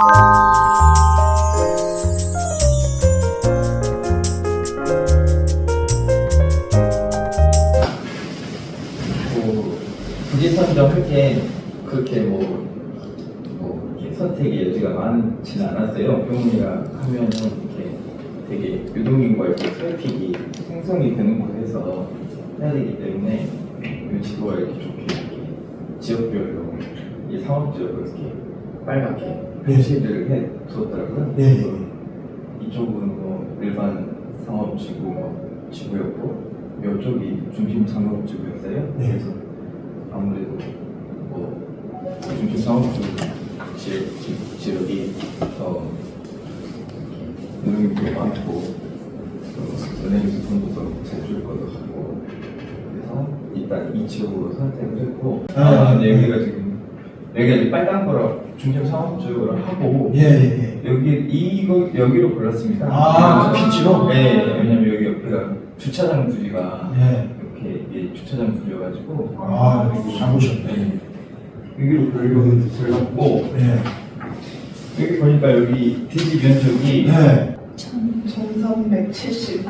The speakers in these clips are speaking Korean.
뭐 굳이 선정할 게 그렇게 뭐, 뭐 이렇게 선택의 여지가 많지는 않았어요. 병원이라 하면은 이렇게 되게 유동인과의 그 트래픽이 생성이 되는 곳에서 해야 되기 때문에 이 지도가 이렇게 좋게 이렇게 지역별로 이 상업지역을 이렇게 빨갛게 표시를 해 두었더라고요. 네. 그래서 이쪽은 뭐 일반 상업지구 뭐 지구였고 이쪽이 중심 상업지구였어요. 네. 그래서 아무래도 뭐 중심 상업지구 지역, 지- 지역이 더 은행도 많고 또 은행에서 돈도 더잘줄 거도 하고 그래서 일단 이 지역으로 선택을 했고 아, 아, 네. 여기가 지금 여기가 이제 빨간 거라 중심 상업지구를 하고 예, 예, 예. 여기 이거 여기로 골랐습니다. 아, 그 피치로? 네, 왜냐면 여기 옆에가 주차장 부지가 예. 이렇게 이게 주차장 부지여가지고 아, 잘 보셨네. 네. 여기로 골랐고 예. 여기 보니까 여기 대지 면적이 예. 1370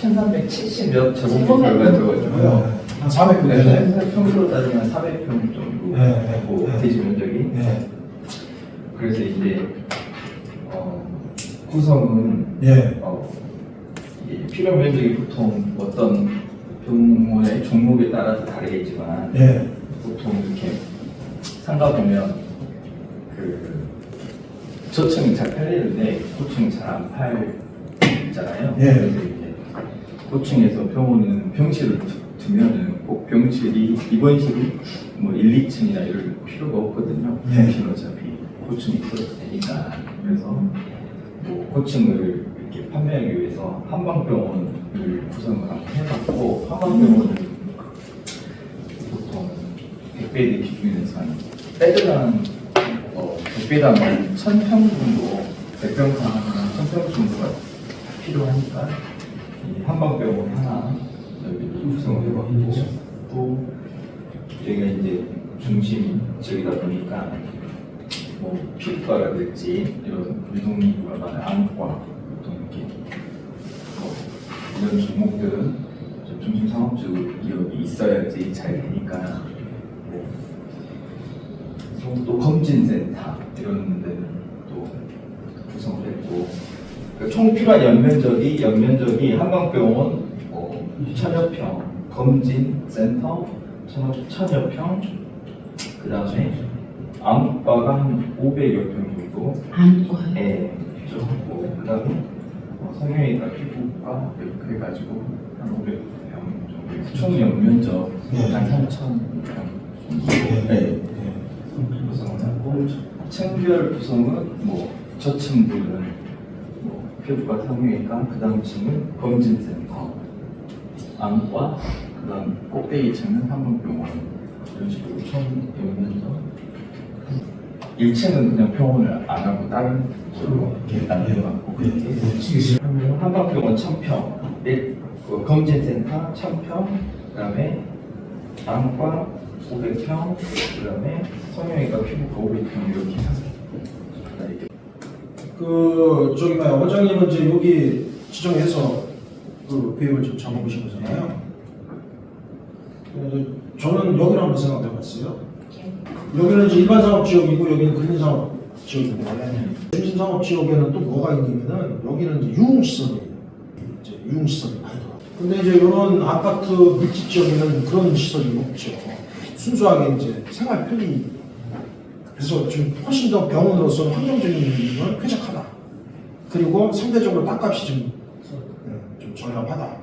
1370몇 제곱미터가 들어가지고요. 한 400분 되네. 그래서 평수로 따지면 400평 정도 네, 되고 네. 대지 면적이 예. 그래서 이제 어, 구성은 예. 어, 이 필요 면적이 보통 어떤 병원의 종목에 따라서 다르겠지만 예. 보통 이렇게 상가 보면 그 저층이 잘 팔리는데 고층이 잘 안 팔잖아요. 예. 그래서 고층에서 병원은 병실을 두- 두면은 꼭 병실이 입원실이 뭐 1, 2층이나 이럴 필요가 없거든요. 예. 병실은 어차피 고층이 있어도 되니까 그래서 뭐 고층을 이렇게 판매하기 위해서 한방병원을 구성을 해봤고 한방병원을 보통 100배 기준에서 한 빼드랑 어, 100배당 1000평 정도 100평 한 1000평 정도가 필요하니까 이 한방병원 하나 구성을 해봤고 또 여기가 이제 중심 지역이다 보니까 뭐 피부과라든지 이런 많은 안과 또 이렇게 뭐 이런 종목들은 좀 중심 상업지역이 있어야지 잘 되니까 뭐, 그리고 또 검진센터 이런 데는 또 구성을 했고 그 총 필요한 연면적이 연면적이 한강병원 뭐 천여 평 검진 센터 천여, 천여 평그 다음에 안과가 한 500여 평 정도 안과요? 예, 있고 그다음에 어, 성형외과 피부과 이렇게 해가지고 한 500평 정도 해서 총 연면적 예. 한 3,000평 정도 예. 구성을 하고 층별 구성은 뭐 저층들은 뭐 피부과 성형외과 그다음 층은 검진센터 안과 그 다음 꼭대기 층은 한방병원. 이런 식으로 총 연면적 1층은 그냥 병원을 안 하고 다른 걸로 이렇게 나눠갖고 그렇게 하면 한방병원 1000평, 네, 그 검진센터 1000평, 그 다음에 안과 500평, 그 다음에 성형외과 피부과 500평 이렇게 하고 그 저기 뭐야 원장님은 이제 여기 지정해서 그 계획을 좀 잡아보신 거잖아요. 저는 여기를 한번 생각해봤어요. 여기는 이제 일반 상업 지역이고 여기는 근인 상업 지역인데 중심 상업 지역에는 또 뭐가 있냐면은 여기는 유흥시설이에요. 이제 유흥시설이 많이 들어. 근데 이제 이런 아파트 밀집 지역에는 그런 시설이 없죠. 순수하게 이제 생활 편의 그래서 좀 훨씬 더 병원으로서 환경적인 건 쾌적하다. 그리고 상대적으로 땅값이 좀, 어, 좀 저렴하다.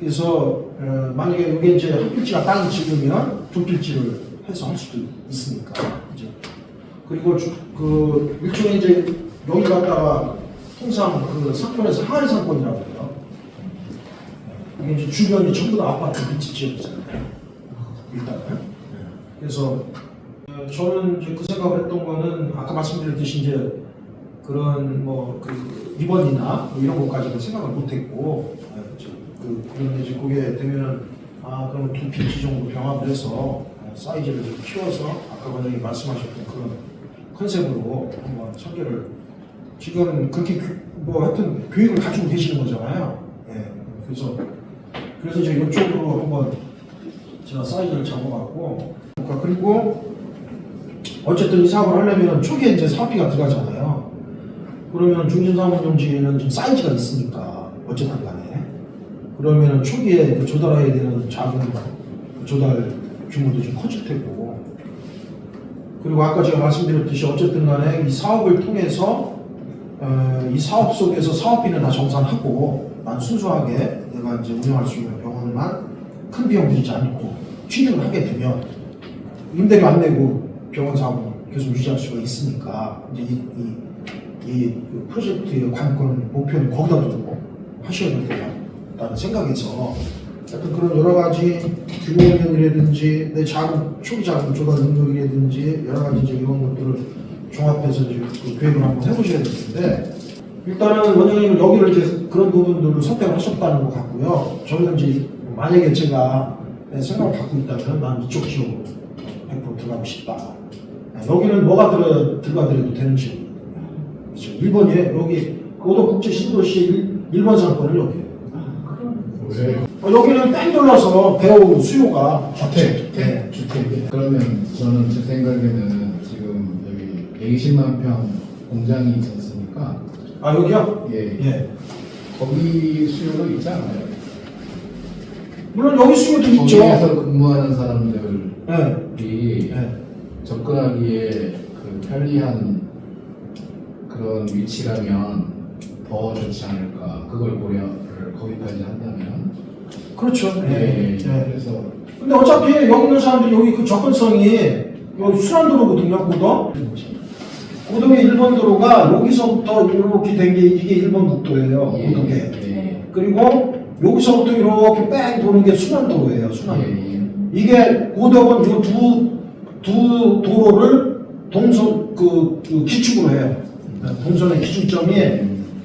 그래서 어, 만약에 여기 이제 한 필지가 땅이 지으면 두 필지를 해서 할 수도 있으니까. 이제 그리고 주, 그 일종의 이제 여기 갔다가 통상 그 상권에서 하위 상권이라고 해요. 이게 이제 주변이 전부 다 아파트 밀집 지역이잖아요. 일단은. 그래서 어, 저는 이제 그 생각을 했던 거는 아까 말씀드렸듯이 이제 그런 뭐그 입원이나 뭐 이런 것까지는 생각을 못했고 어, 그 그런데 이제 그게 되면은 아 그럼 두 필지 정도 병합을 해서 어, 사이즈를 좀 키워서 아까 원장님 말씀하셨던 그런 컨셉으로 한번 설계를 지금 그렇게 교- 뭐 하여튼 교육을 가지고 계시는 거잖아요. 예. 그래서 그래서 이제 이쪽으로 한번 제가 사이즈를 그러니까 그리고 어쨌든 이 사업을 하려면 초기에 이제 사업비가 들어가잖아요. 그러면 중진사업용지에는 좀 사이즈가 있으니까 어쨌든 간에 그러면 초기에 그 조달해야 되는 자금 그 조달 규모도 좀 커질 테고 그리고 아까 제가 말씀드렸듯이 어쨌든 간에 이 사업을 통해서 어, 이 사업 속에서 사업비는 다 정산하고 난 순수하게 내가 이제 운영할 수 있는 병원만 큰 비용 들이지 않고 취득을 하게 되면 임대료 안 내고 병원 사업을 계속 유지할 수가 있으니까 이제 이, 이, 이그 프로젝트의 관건 목표는 거기다 두고 하셔야 된다는 생각에서 하여튼 그런 여러 가지 규모면이라든지 내 자금 초기 자금 조달 능력이라든지 여러 가지 이제 이런 것들을 종합해서 이제 그 계획을 한번 해보셔야 되는데 일단은 원장님은 여기를 이제 그런 부분들을 선택을 하셨다는 것 같고요. 저는 이제 만약에 제가 내 생각을 갖고 있다면 난 이쪽 지역으로 100% 들어가고 싶다. 네, 여기는 뭐가 들어, 들어가더라도 되는 지역이에요. 그렇죠. 1번이에요. 여기 고도국제 신도시 1번 상권은 여기예요. 왜? 어, 여기는 뺑 돌려서 배우 수요가 주택, 네. 주택. 그러면 저는 제 생각에는 지금 여기 120만 평 공장이 있지 않습니까? 아 여기요? 예. 예. 거기 수요도 있지 않아요? 물론 여기 수요도 있죠. 거기에서 근무하는 사람들이 예. 예. 접근하기에 그 편리한 그런 위치라면 더 좋지 않을까. 그걸 고려를 거기까지 한다면. 그렇죠. 예. 예. 예. 그래서 근데 어차피 여기 있는 사람들이 여기 그 접근성이 여기 순환도로거든요, 고도. 고동의 1번 도로가 여기서부터 이렇게 된 게 이게 1번 국도예요, 예, 고동에. 예. 그리고 여기서부터 이렇게 뺑 도는 게 순환도로예요, 순환. 예, 예. 이게 고덕은 이 두, 두 도로를 동선, 그, 그 기축으로 해요. 동선의 기준점이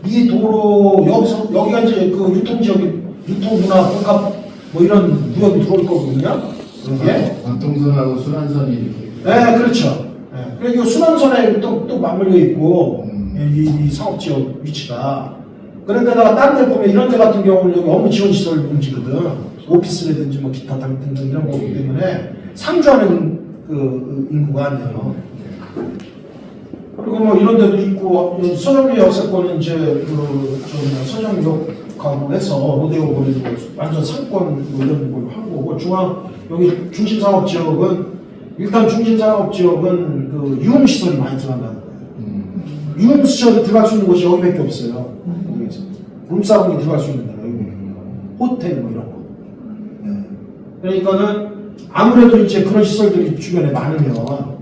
이 도로, 여기서, 여기가 이제 그 유통 지역이, 유통문화, 복합, 뭐 이런 구역이 들어올 거거든요. 여기에. 관통선하고 순환선이 이렇게. 네, 그렇죠. 네. 그리고 순환선에 또, 또 맞물려 있고, 음. 이, 이 사업 지역 위치가. 그런 데다가 다른 데 보면 이런 데 같은 경우는 여기 업무 지원 시설 용지거든. 오피스라든지 뭐 기타 등등 이런 거기 때문에 상주하는 그, 그 인구가 아니에요. 그리고 뭐 이런 데도 있고, 이 서정리 역세권은 이제 그, 저, 서정역하고 해서 로데오 거리도 완전 상권 뭐 이런 걸로 한 거고, 중앙, 여기 중심 상업 지역은 일단 중심 상업 지역은 그 유흥 시설이 많이 들어간다는 거예요. 음. 유흥 시설이 들어갈 수 있는 곳이 여기밖에 없어요. 여기에서. 룸사롱이 들어갈 수 있는 데가 여기밖에 없고. 호텔 뭐 이런 거. 네. 그러니까는 아무래도 이제 그런 시설들이 주변에 많으면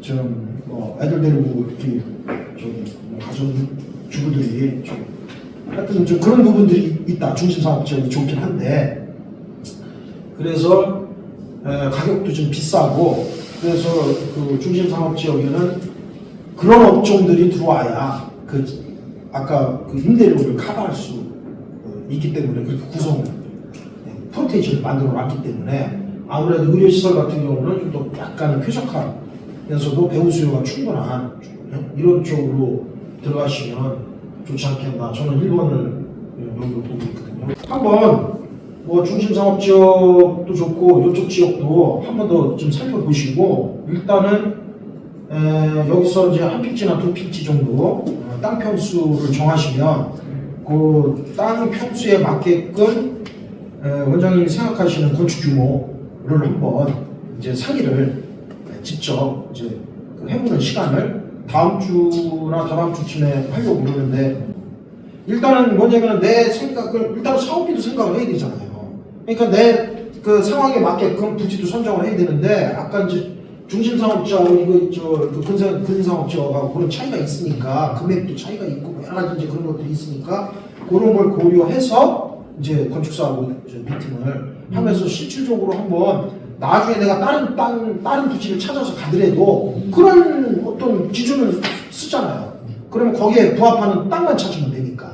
좀 뭐 애들 데리고 이렇게 저기 뭐 가정 주부들이 좀 하여튼 좀 그런 부분들이 있다. 중심상업지역이 좋긴 한데 그래서 에, 가격도 좀 비싸고 그래서 그 중심 상업 지역에는 그런 업종들이 들어와야 그 아까 그 임대료를 커버할 수 어, 있기 때문에 그렇게 구성 프로테이지를 만들어 놨기 때문에 아무래도 의료시설 같은 경우는 좀 더 약간은 쾌적하면서도 배우 수요가 충분한 이런 쪽으로 들어가시면 좋지 않겠나. 저는 1번을 여기로 보고 있거든요. 한번 뭐 중심 상업 지역도 좋고 이쪽 지역도 한 번 더 좀 살펴보시고 일단은 에, 여기서 이제 한 필지나 두 필지 정도 어, 땅 평수를 정하시면 그 땅 평수에 맞게끔 에, 원장님이 생각하시는 건축 규모 를 한번 이제 상의를 직접 이제 그 해보는 시간을 다음 주나 다다음 주쯤에 하려고 그러는데 일단은 뭐냐면 내 생각을 일단 사업비도 생각을 해야 되잖아요. 그러니까 내 그 상황에 맞게끔 부지도 선정을 해야 되는데 아까 이제 중심 상업지하고 이거 저그 근상 근상업지하고 그런 차이가 있으니까 금액도 차이가 있고 뭐 여러 가지 이제 그런 것들이 있으니까 그런 걸 고려해서 이제 건축사하고 이제 미팅을 하면서 실질적으로 한번 나중에 내가 다른 땅 다른 부지를 찾아서 가더라도 그런 어떤 기준을 쓰잖아요. 그러면 거기에 부합하는 땅만 찾으면 되니까.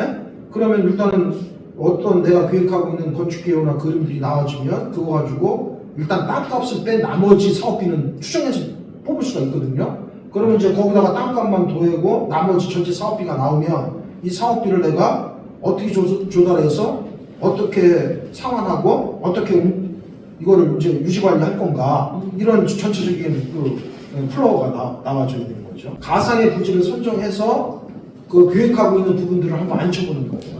예? 그러면 일단은 어떤 내가 계획하고 있는 건축 기호나 그림들이 나와지면 그거 가지고 일단 땅값을 뺀 나머지 사업비는 추정해서 뽑을 수가 있거든요. 그러면 이제 거기다가 땅값만 더하고 나머지 전체 사업비가 나오면 이 사업비를 내가 어떻게 조, 조달해서 어떻게 상환하고 어떻게 운- 이거를 이제 유지 관리할 건가 이런 전체적인 그 플로우가 나, 나와줘야 되는 거죠. 가상의 부지를 선정해서 그 계획하고 있는 부분들을 한번 앉혀보는 거예요.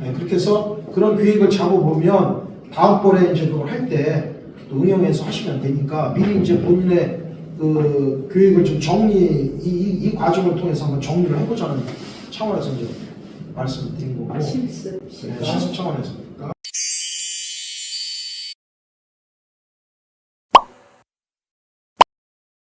네, 그렇게 해서 그런 계획을 잡아보면 다음번에 이제 그걸 할때또 응용해서 하시면 되니까 미리 이제 본인의 그 계획을 좀 정리 이, 이, 이 과정을 통해서 한번 정리를 해보자는 차원에서 이제 말씀드린 거고 아, 실습. 네, 실습 차원에서